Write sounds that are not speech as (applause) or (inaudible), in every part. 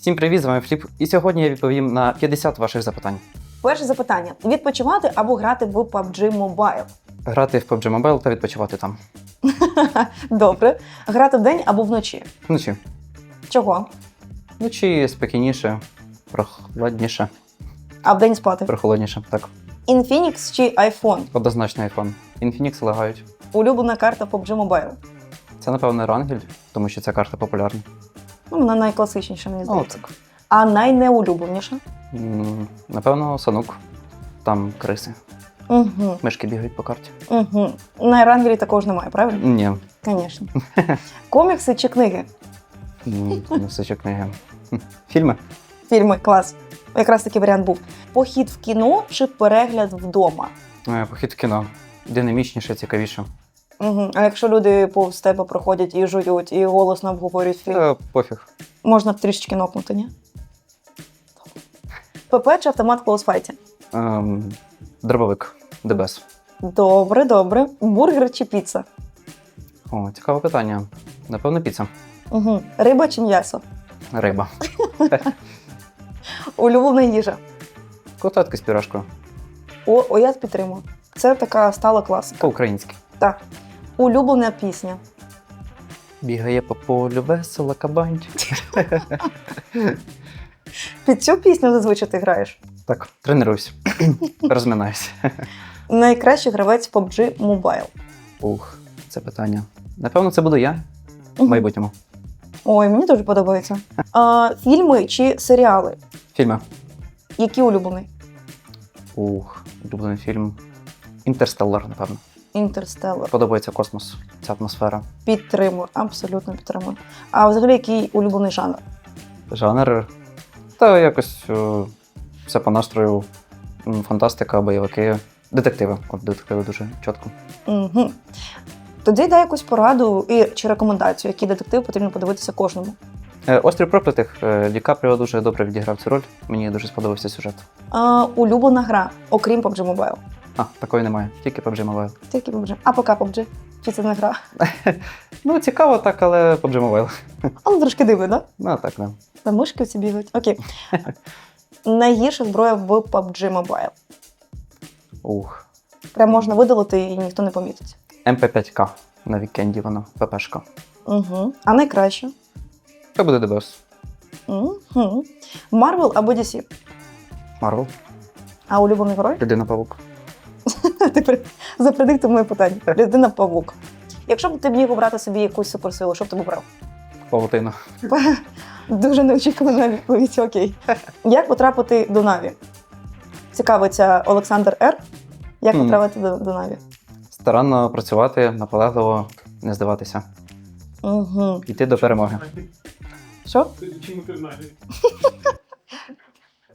Всім привіт, з вами Фліп. І сьогодні я відповім на 50 ваших запитань. Перше запитання: відпочивати або грати в PUBG Mobile? Грати в PUBG Mobile та відпочивати там. (laughs) Добре. Грати вдень або вночі. Вночі. Чого? Вночі спокійніше, прохладніше, А вдень спати. прохолодніше. Так, Infinix чи iPhone? однозначно iPhone. Infinix лагають. Улюблена карта PUBG Mobile. Це, напевно, Рангель, тому що ця карта популярна. Ну, вона найкласичніша, мені здається. так. А найнеулюбленіша? М, Напевно, Санук. Там криси. Угу. Мишки бігають по карті. Угу. На Рангелі також немає, правильно? Ні, Звісно. (laughs) Комікси чи книги? ні, не все ще книги. (laughs) Фільми? Фільми, клас. Якраз такий варіант був. Похід в кіно чи перегляд вдома? Е, Похід в кіно. Динамічніше, цікавіше. Угу. А якщо люди повз тебе проходять і жують, і голосно обговорюють фільм, Е, Пофіг. можна трішечки нокнути, ні? ПП чи автомат в клоусфайті? Ем, Дробовик. ДБС. Добре, добре. Бургер чи піца? О, цікаве питання. Напевно, піца. Угу. Риба чи м'ясо? Риба. (laughs) Улюблена їжа. Котлетки з пірашкою. О, о, я підтримую. Це така стала класика. По-українськи. Так. Улюблена пісня. Бігає по полю весело кабанчик. (laughs) Під цю пісню зазвичай ти граєш. Так, тренуюсь. (clears throat) Розминаюся. Найкращий гравець PUBG Mobile. Ух, це питання. Напевно, це буду я в майбутньому. Ой, мені дуже подобається. А, фільми чи серіали? Фільми. Які улюблений? Ух, улюблений фільм. Інтерстеллар, напевно. Інтерстеллар. Подобається космос, ця атмосфера. Підтримую, абсолютно підтримую. А взагалі, який улюблений жанр? Жанр. Та якось о, все по настрою. Фантастика, бойовики, детективи. От детективи дуже чітко. Угу. Тоді дай якусь пораду і чи рекомендацію, який детектив потрібно подивитися кожному. Е, Острів проклятих. е, Ді Капріо дуже добре відіграв цю роль. Мені дуже сподобався сюжет. А, улюблена гра, окрім PUBG Mobile. А, такої немає, тільки PUBG Mobile. Тільки PUBG. А поки PUBG. Чи це не гра? (laughs) Ну, цікаво так, але PUBG Mobile. (laughs) Але трошки дивно, да? Ну, так, да. Там мишки ці бігають. Окей. (laughs) Найгірша зброя в PUBG Mobile. Ух. Прям можна видалити і ніхто не помітить. МП5К на вікенді воно, ППшка. Угу. А найкраще? Це буде ДБС. Угу. Marvel або DC. Марвел, А улюблений герой? людина павук. (laughs) Ти при- запредиктив моє питання. Людина павук. Якщо б ти міг обрати собі якусь суперсилу, що б ти б обрав? Павутина. (laughs) Дуже неочікувана відповідь. Окей. Як потрапити до Наві? Цікавиться Олександр Р. Як Мгм. потрапити до, до Наві? Старанно працювати, наполегливо, не здаватися. Угу. Йти до перемоги. Що? Чому ти знаєш? (laughs)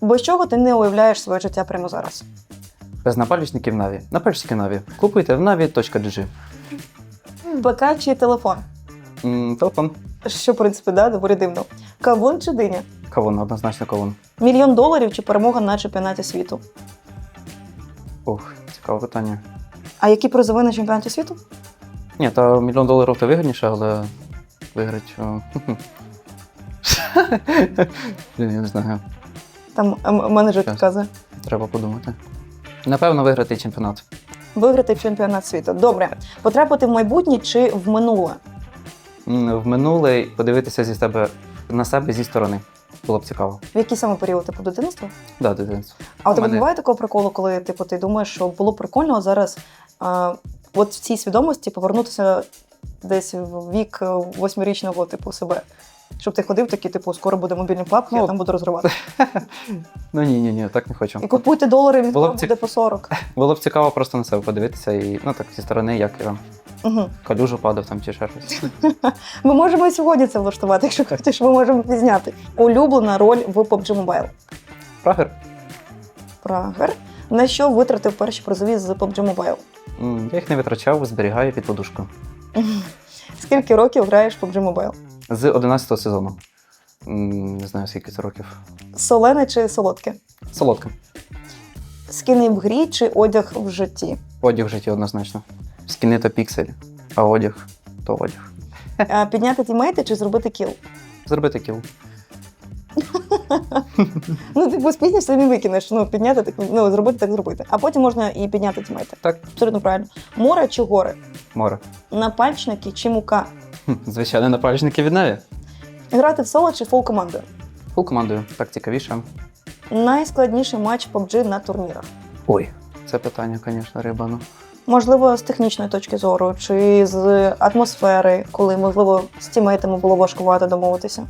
Без чого ти не уявляєш своє життя прямо зараз? Без напальчників Наві. Напальчики Наві. Купуйте в Navі.gg. ПК чи телефон? М, Телефон. Що, в принципі, да, доволі дивно. Кавун чи диня? Кавун, однозначно кавун. Мільйон доларів чи перемога на чемпіонаті світу? Ух, цікаве питання. А які призови на чемпіонаті світу? Ні, та мільйон доларів то вигідніше, але виграти. о, Блін, я не знаю. Там ем, менеджер Щас. підказує. Треба подумати. Напевно, виграти чемпіонат. Виграти чемпіонат світу. Добре. Потрапити в майбутнє чи в минуле? М, В минуле й подивитися зі себе на себе зі сторони. Було б цікаво. В який саме період типу дитинства? Да, дитинство. А у У тебе мене- буває такого приколу, коли типу, ти думаєш, що було б прикольно зараз а, от в цій свідомості повернутися десь в вік е, восьмирічного типу себе. Щоб ти ходив такий, типу, скоро буде мобільні папки, я Ну, там буду розривати. (laughs) Ну ні, ні, ні, так не хочу. І купуйте долари, він Було б вам ці- буде по 40. (laughs) Було б цікаво просто на себе подивитися і ну так зі сторони, як я Угу. калюжу падав там чи ще щось. (laughs) Ми можемо і сьогодні це влаштувати, якщо хочеш, ми можемо пізняти. Улюблена роль в PUBG Mobile. Прагер. Прагер. На що витратив перші призові з PUBG Mobile? Я їх не витрачав, зберігаю під подушкою. Скільки років граєш в PUBG Mobile? З 11 сезону. М, Не знаю, скільки це років. Солене чи солодке? Солодка. Скіни в грі чи одяг в житті? Одяг в житті однозначно. Скіни то піксель, а одяг то одяг. (laughs) Е, Підняти тімейти чи зробити кіл? Зробити кіл. Ну, типу, спізнішся і викинеш. Ну, підняти так, ну, зробити так зробити. А потім можна і підняти тімейта. Так, Абсолютно правильно. Море чи гори? море. Напальчники чи мука? (laughs) Звичайно, напальчники від Наві. Грати в соло чи фул командою? Фул командою, так цікавіше. Найскладніший матч PUBG на турнірах. Ой, це питання, звісно, рибано. Можливо, з технічної точки зору, чи з атмосфери, коли, можливо, з тімейтами було важкувато домовитися.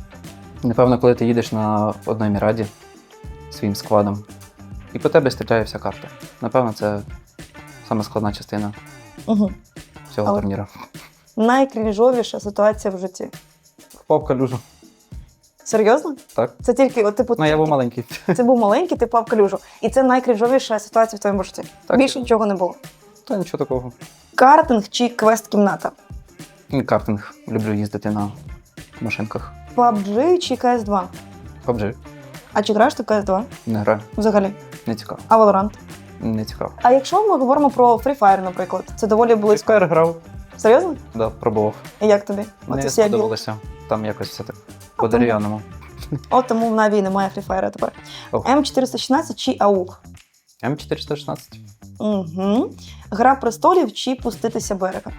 Напевно, коли ти їдеш на одній міраді своїм складом, і по тебе стріляє вся карта. Напевно, це саме складна частина Угу. цього Але- турніру. Найкрінжовіша ситуація в житті. Впав в калюжу. Серйозно? Так. Це тільки, от, типу, Ну, я був маленький. це був маленький, ти впав в калюжу. І це найкрінжовіша ситуація в твоєму житті. Так. Більше нічого не було. Та нічого такого. Картинг чи квест-кімната? Картинг. Люблю їздити на машинках. PUBG чи CS2? PUBG. А чи граєш ти в CS2 Не граю. взагалі? Не цікаво. А Valorant? Не цікаво. А якщо ми говоримо про Free Fire, наприклад, це доволі близько. Skyr грав, Серйозно? да, пробував. І як тобі? Не Оце всі сподобалося. Там якось все так по дерев'яному. От тому в Наві немає Free Fire тепер. Ох. М416 чи АУК? М416. Угу. Гра престолів чи пуститися берега?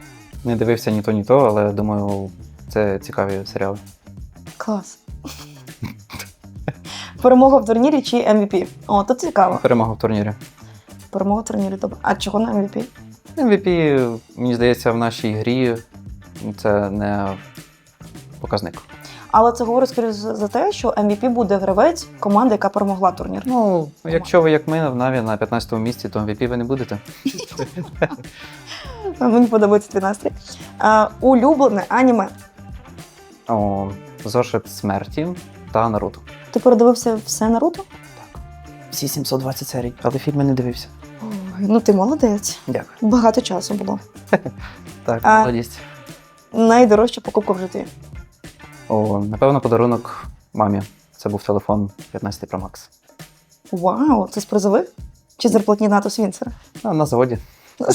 Не дивився ні то, ні то, але думаю, це цікаві серіали. Клас. Перемога в турнірі чи MVP? О, тут цікаво. Перемога в турнірі. Перемога в турнірі. Добре. А чого на MVP? MVP, мені здається, в нашій грі це не показник. Але це говорить скоріше за те, що MVP буде гравець команди, яка перемогла турнір. Ну, якщо ви як ми в Наві на 15-му місці, то MVP ви не будете. (laughs) Мені подобається твій настрій. А, улюблене аніме. О, Зошит смерті та Наруто. Ти передивився все Наруто? Так. Всі 720 серій, але фільми не дивився. Ой, ну ти молодець. Дякую. Багато часу було. (laughs) Так, А- молодість. Найдорожча покупка в житті. О, напевно, подарунок мамі. Це був телефон 15 Pro Max. Вау, це з призових? Чи зарплатні НАТО Свінцера? А, на заводі. (laughs)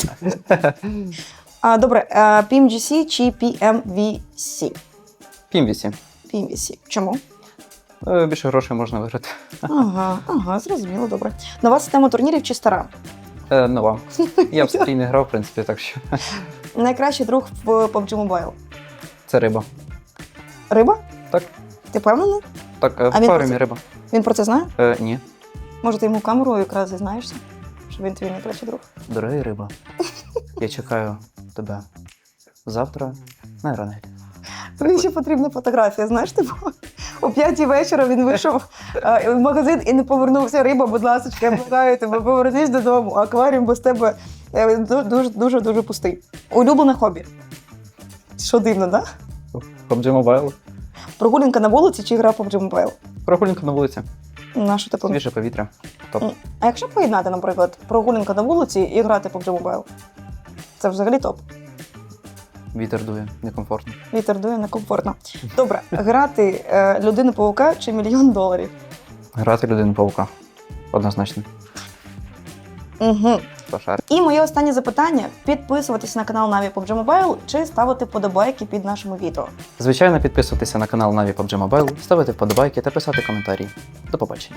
А, добре, а, PMGC чи PMVC? PMVC. PMVC. Чому? Е, Більше грошей можна виграти. Ага, ага, зрозуміло, добре. Нова система турнірів чи стара? Е, нова. Я в старій не грав, в принципі, так що Найкращий друг в PUBG Mobile. це риба. Риба? Так. Ти впевнений? Так, е, в він про це- риба. Він про це знає? Е, ні. Може, ти йому камеру якраз зізнаєшся? Що він твій найкращий друг. Дорогий риба. Я чекаю тебе завтра на ранель. Тобі ще потрібна фотографія, знаєш, типу, о п'ятій вечора він вийшов е, в магазин і не повернувся. Риба, будь ласка, я благаю тебе, повернись додому. Акваріум без тебе е, дуже дуже дуже пустий. Улюблене хобі. Що дивно, да? PUBG Mobile. Прогулянка на вулиці чи гра PUBG Mobile? Прогулянка на вулиці. На що типу? Свіже повітря. Топ. А якщо поєднати, наприклад, прогулянка на вулиці і грати PUBG Mobile? Це взагалі топ. Вітер дує, некомфортно. Вітер дує некомфортно. Добре, грати е, людину паука чи мільйон доларів? Грати людину паука. Однозначно. Угу. І моє останнє запитання: підписуватися на канал Na'Vi PUBG Mobile чи ставити вподобайки під нашими відео. Звичайно, підписуйтеся на канал Na'Vi PUBG Mobile, ставити вподобайки та писати коментарі. До побачення.